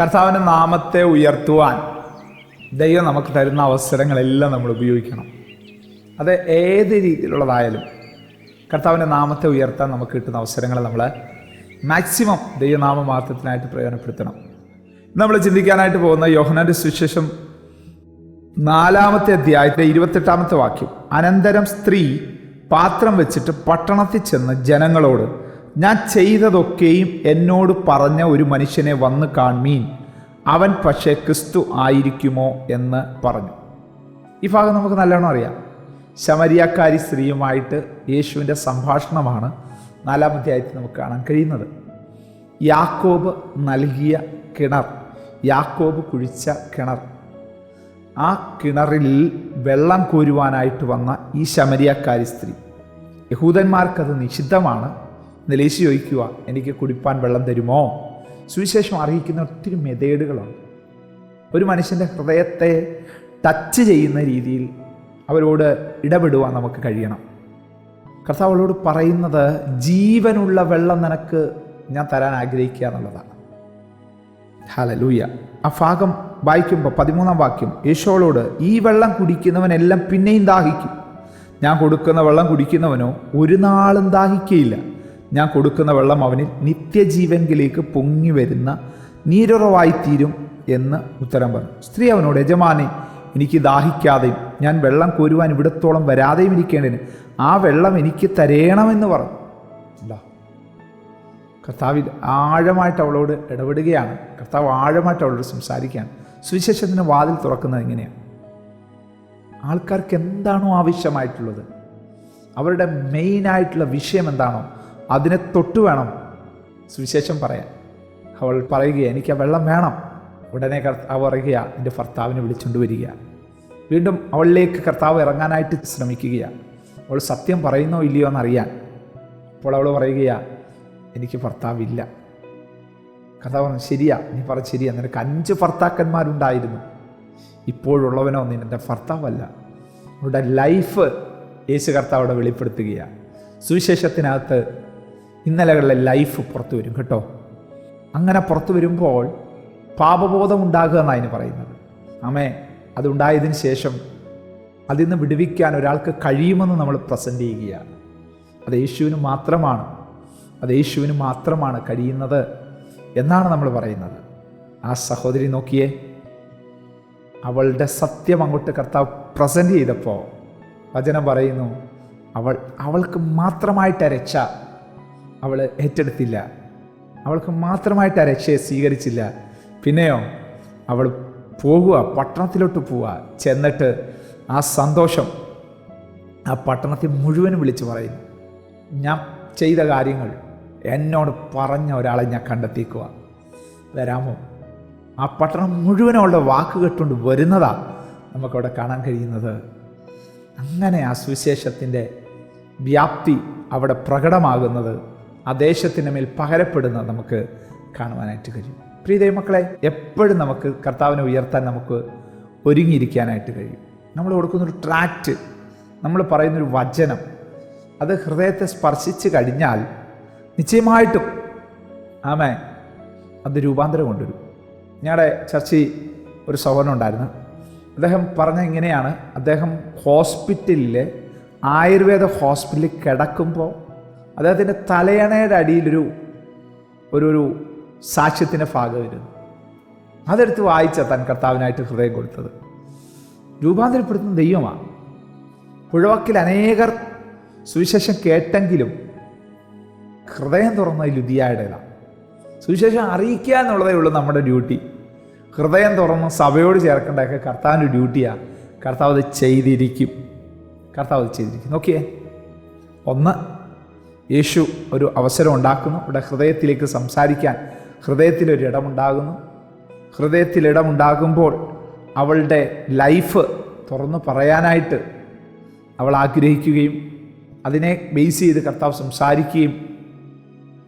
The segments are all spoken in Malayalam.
കർത്താവിന്റെ നാമത്തെ ഉയർത്തുവാൻ ദൈവം നമുക്ക് തരുന്ന അവസരങ്ങളെല്ലാം നമ്മൾ ഉപയോഗിക്കണം. അത് ഏത് രീതിയിലുള്ളതായാലും കർത്താവിന്റെ നാമത്തെ ഉയർത്താൻ നമുക്ക് കിട്ടുന്ന അവസരങ്ങൾ നമ്മൾ മാക്സിമം ദൈവനാമ മാർത്തത്തിനായിട്ട് പ്രയോജനപ്പെടുത്തണം നമ്മൾ ചിന്തിക്കാനായിട്ട് പോകുന്ന യോഹനാന്റെ സുവിശേഷം നാലാമത്തെ അധ്യായത്തിലെ ഇരുപത്തെട്ടാമത്തെ വാക്യം. അനന്തരം സ്ത്രീ പാത്രം വെച്ചിട്ട് പട്ടണത്തിൽ ചെന്ന് ജനങ്ങളോട് ഞാൻ ചെയ്തതൊക്കെയും എന്നോട് പറഞ്ഞ ഒരു മനുഷ്യനെ വന്ന് കാൺമീൻ. അവൻ പക്ഷേ ക്രിസ്തു ആയിരിക്കുമോ എന്ന് പറഞ്ഞു. ഈ ഭാഗം നമുക്ക് നല്ലോണം അറിയാം. ശമരിയാക്കാരി സ്ത്രീയുമായിട്ട് യേശുവിന്റെ സംഭാഷണമാണ് നാലാം അധ്യായത്തിൽ നമുക്ക് കാണാൻ കഴിയുന്നത്. യാക്കോബ് നൽകിയ കിണർ യാക്കോബ് കുഴിച്ച കിണർ. ആ കിണറിൽ വെള്ളം കോരുവാനായിട്ട് വന്ന ഈ ശമരിയാക്കാരി സ്ത്രീ. യഹൂദന്മാർക്കത് നിഷിദ്ധമാണ്. നിലേശി ചോദിക്കുക എനിക്ക് കുടിപ്പാൻ വെള്ളം തരുമോ? സുവിശേഷം അറിയിക്കുന്ന ഒത്തിരി മെതേഡുകളുണ്ട് ഒരു മനുഷ്യന്റെ ഹൃദയത്തെ ടച്ച് ചെയ്യുന്ന രീതിയിൽ അവരോട് ഇടപെടുവാൻ നമുക്ക് കഴിയണം. കർത്താവ് അവളോട് പറയുന്നത് ജീവനുള്ള വെള്ളം നിനക്ക് ഞാൻ തരാൻ ആഗ്രഹിക്കുക എന്നുള്ളതാണ്. ഹലലൂയ ആ ഭാഗം വായിക്കുമ്പോൾ പതിമൂന്നാം വാക്യം യേശോളോട് ഈ വെള്ളം കുടിക്കുന്നവനെല്ലാം പിന്നെയും ദാഹിക്കും. ഞാൻ കൊടുക്കുന്ന വെള്ളം കുടിക്കുന്നവനോ ഒരു നാളും ദാഹിക്കയില്ല. ഞാൻ കൊടുക്കുന്ന വെള്ളം അവനിൽ നിത്യജീവനിലേക്ക് പൊങ്ങി വരുന്ന നീരുറവായിത്തീരും എന്ന് ഉത്തരം പറഞ്ഞു. സ്ത്രീ അവനോട് യജമാനെ എനിക്ക് ദാഹിക്കാതെയും ഞാൻ വെള്ളം കോരുവാൻ ഇവിടത്തോളം വരാതെയും ഇരിക്കേണ്ടതിന് ആ വെള്ളം എനിക്ക് തരേണമെന്ന് പറഞ്ഞു. അല്ല കർത്താവിൽ ആഴമായിട്ട് അവളോട് ഇടപെടുകയാണ്. കർത്താവ് ആഴമായിട്ട് അവളോട് സംസാരിക്കുകയാണ്. സുവിശേഷത്തിന് വാതിൽ തുറക്കുന്നത് എങ്ങനെയാണ് ആൾക്കാർക്ക് എന്താണോ ആവശ്യമായിട്ടുള്ളത് അവരുടെ മെയിനായിട്ടുള്ള വിഷയം എന്താണോ അതിനെ തൊട്ട് വേണം സുവിശേഷം പറയാൻ. അവൾ പറയുക എനിക്ക് ആ വെള്ളം വേണം. ഉടനെ കർത്താവ് ഇറങ്ങുക എന്റെ ഭർത്താവിനെ വിളിച്ചുകൊണ്ട് വരിക. വീണ്ടും അവളിലേക്ക് കർത്താവ് ഇറങ്ങാനായിട്ട് ശ്രമിക്കുകയാണ് അവൾ സത്യം പറയുന്നോ ഇല്ലയോ എന്നറിയാൻ. അപ്പോൾ അവൾ പറയുകയാ എനിക്ക് ഭർത്താവില്ല. കർത്താവ് പറഞ്ഞു ശരിയാ നീ പറ ശരിയാ. നിനക്ക് അഞ്ച് ഭർത്താക്കന്മാരുണ്ടായിരുന്നു. ഇപ്പോഴുള്ളവനോ നിന്റെ ഭർത്താവല്ല. അവളുടെ ലൈഫ് യേശു കർത്താവ് അവിടെ വെളിപ്പെടുത്തുകയാണ് സുവിശേഷത്തിനകത്ത് ഇന്നലകളിലെ ലൈഫ് പുറത്തു വരും കേട്ടോ. അങ്ങനെ പുറത്തു വരുമ്പോൾ പാപബോധം ഉണ്ടാകുക എന്നാണ് അതിന് പറയുന്നത്. ആമേ അതുണ്ടായതിന് ശേഷം അതിൽ നിന്ന് വിടുവിക്കാൻ ഒരാൾക്ക് കഴിയുമെന്ന് നമ്മൾ പ്രസന്റ് ചെയ്യുകയാണ്. അത് യേശുവിന് മാത്രമാണ്. അത് യേശുവിന് മാത്രമാണ് കഴിയുന്നത് എന്നാണ് നമ്മൾ പറയുന്നത്. ആ സഹോദരി നോക്കിയേ അവളുടെ സത്യം അങ്ങോട്ട് കർത്താവ് പ്രസന്റ് ചെയ്തപ്പോൾ വചനം പറയുന്നു അവൾ അവൾക്ക് മാത്രമായിട്ട് രക്ഷ അവൾ ഏറ്റെടുത്തില്ല. അവൾക്ക് മാത്രമായിട്ട് ആ രക്ഷയെ സ്വീകരിച്ചില്ല. പിന്നെയോ അവൾ പോകുക പട്ടണത്തിലോട്ട് പോവുക ചെന്നിട്ട് ആ സന്തോഷം ആ പട്ടണത്തെ മുഴുവനും വിളിച്ചു പറയുന്നു. ഞാൻ ചെയ്ത കാര്യങ്ങൾ എന്നോട് പറഞ്ഞ ഒരാളെ ഞാൻ കണ്ടെത്തിക്കുക. വരാമോ? ആ പട്ടണം മുഴുവനുള്ള വാക്ക് കെട്ടുകൊണ്ട് വരുന്നതാ നമുക്കവിടെ കാണാൻ കഴിയുന്നത്. അങ്ങനെ ആ സുവിശേഷത്തിന്റെ വ്യാപ്തി അവിടെ പ്രകടമാകുന്നത് ആ ദേശത്തിന്റെ മേൽ പകരപ്പെടുന്നത് നമുക്ക് കാണുവാനായിട്ട് കഴിയും. പ്രിയ മക്കളെ എപ്പോഴും നമുക്ക് കർത്താവിനെ ഉയർത്താൻ നമുക്ക് ഒരുങ്ങിയിരിക്കാനായിട്ട് കഴിയും. നമ്മൾ കൊടുക്കുന്നൊരു ട്രാക്റ്റ് നമ്മൾ പറയുന്നൊരു വചനം അത് ഹൃദയത്തെ സ്പർശിച്ച് കഴിഞ്ഞാൽ നിശ്ചയമായിട്ടും ആമേ അത് രൂപാന്തരം കൊണ്ടുവരും. ഞങ്ങളുടെ ചർച്ചയിൽ ഒരു സഹോദരൻ ഉണ്ടായിരുന്നു. അദ്ദേഹം പറഞ്ഞ ഇങ്ങനെയാണ് അദ്ദേഹം ഹോസ്പിറ്റലിലെ ആയുർവേദ ഹോസ്പിറ്റലിൽ കിടക്കുമ്പോൾ അദ്ദേഹത്തിന്റെ തലയണയുടെ അടിയിലൊരു ഒരു ഒരു സാക്ഷ്യത്തിന്റെ ഭാഗം വരുന്നു അതെടുത്ത് വായിച്ച തൻ കർത്താവിനായിട്ട് ഹൃദയം കൊടുത്തത് രൂപാന്തരപ്പെടുത്തുന്ന ദൈവമാണ്. പുഴവക്കിൽ അനേകർ സുവിശേഷം കേട്ടെങ്കിലും ഹൃദയം തുറന്ന ലുതിയായുടേതാണ് സുവിശേഷം അറിയിക്കുക എന്നുള്ളതേ ഉള്ളൂ നമ്മുടെ ഡ്യൂട്ടി. ഹൃദയം തുറന്ന് സഭയോട് ചേർക്കേണ്ടതൊക്കെ കർത്താവിന്റെ ഡ്യൂട്ടിയാണ് കർത്താവ് അത് ചെയ്തിരിക്കും. കർത്താവ് അത് ചെയ്തിരിക്കും. നോക്കിയേ. ഒന്ന് യേശു ഒരു അവസരം ഉണ്ടാക്കുന്നു. ഇവിടെ ഹൃദയത്തിലേക്ക് സംസാരിക്കാൻ ഹൃദയത്തിലൊരു ഇടമുണ്ടാകുന്നു. ഹൃദയത്തിൽ ഇടമുണ്ടാകുമ്പോൾ അവളുടെ ലൈഫ് തുറന്നു പറയാനായിട്ട് അവൾ ആഗ്രഹിക്കുകയും അതിനെ ബേസ് ചെയ്ത് കർത്താവ് സംസാരിക്കുകയും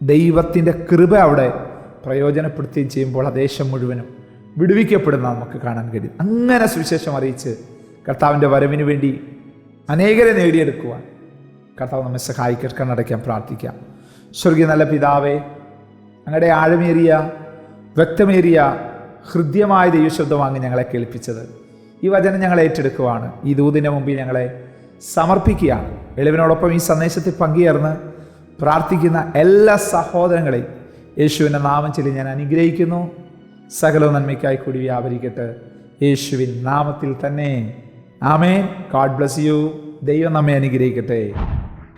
ദൈവത്തിന്റെ കൃപ അവിടെ പ്രയോജനപ്പെടുത്തുകയും ചെയ്യുമ്പോൾ ആ ദേശം മുഴുവനും വിടുവിക്കപ്പെടുന്ന നമുക്ക് കാണാൻ കഴിയും. അങ്ങനെ സുവിശേഷം അറിയിച്ച് കർത്താവിന്റെ വരവിന് വേണ്ടി അനേകരെ നേടിയെടുക്കുവാൻ കർത്താവ് നമ്മെ സഹായിക്കാൻ കണ്ണടയ്ക്കാൻ പ്രാർത്ഥിക്കാം. സ്വർഗീയ നല്ല പിതാവേ അങ്ങടെ ആഴമേറിയ വ്യക്തമേറിയ ഹൃദ്യമായ ദൈവശബ്ദമാങ്ങി ഞങ്ങളെ കേൾപ്പിച്ചത്. ഈ വചനം ഞങ്ങൾ ഏറ്റെടുക്കുവാണ്. ഈ ദൂതിന്റെ മുമ്പിൽ ഞങ്ങളെ സമർപ്പിക്കുകയാണ്. എളിവിനോടൊപ്പം ഈ സന്ദേശത്തിൽ പങ്കുചേർന്ന് പ്രാർത്ഥിക്കുന്ന എല്ലാ സഹോദരങ്ങളെയും യേശുവിന്റെ നാമം ചൊല്ലി ഞാൻ അനുഗ്രഹിക്കുന്നു. സകല നന്മയ്ക്കായി കൂടി വ്യാപരിക്കട്ടെ. യേശുവിൻ നാമത്തിൽ തന്നെ. ആമേൻ. ഗാഡ് ബ്ലസ് യു ദൈവം നമ്മെ അനുഗ്രഹിക്കട്ടെ.